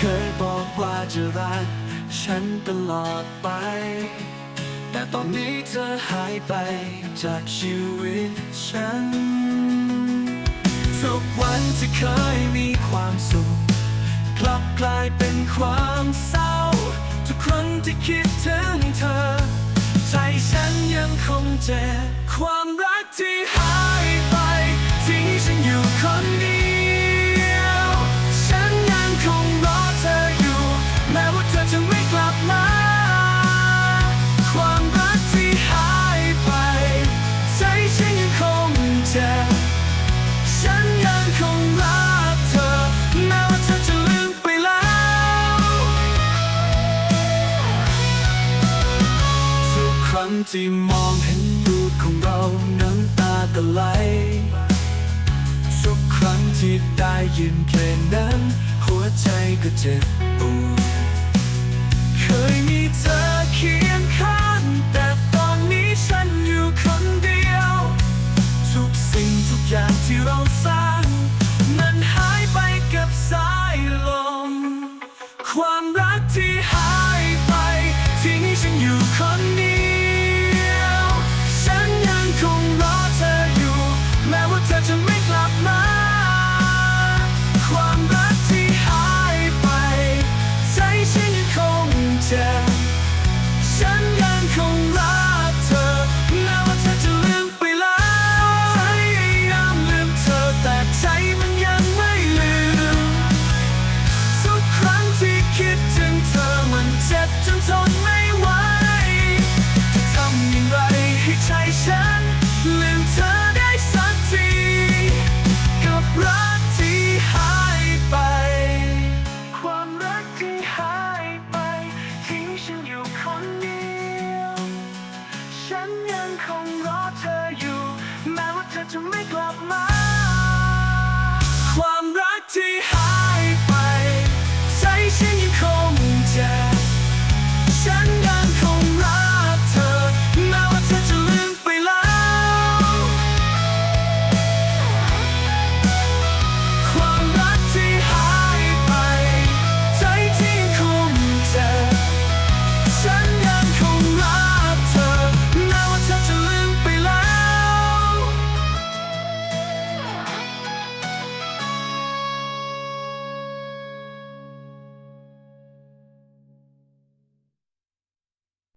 คยบอกว่างฉันตลอดไป แต่ตอนนี้เธอหายไปจากชีวิตฉันทุกวันที่เคยมีความสุขกลับกลายเป็นความเศร้า ทุกครั้งที่คิดถึงเธอ ใจฉันยังคงเจ็บความรักที่ ที่หายไป ใจฉันยังคงเจ็บฉันยังคงรักเธอ แม้ว่าเธอจะลืมไปแล้ว ทุกครั้งที่มองเห็นรูปของเราน้ำตาก็ไหล ทุกครั้งที่ได้ยินเพลงนั้น หัวใจก็เจ็บปวด อยู่คนเดี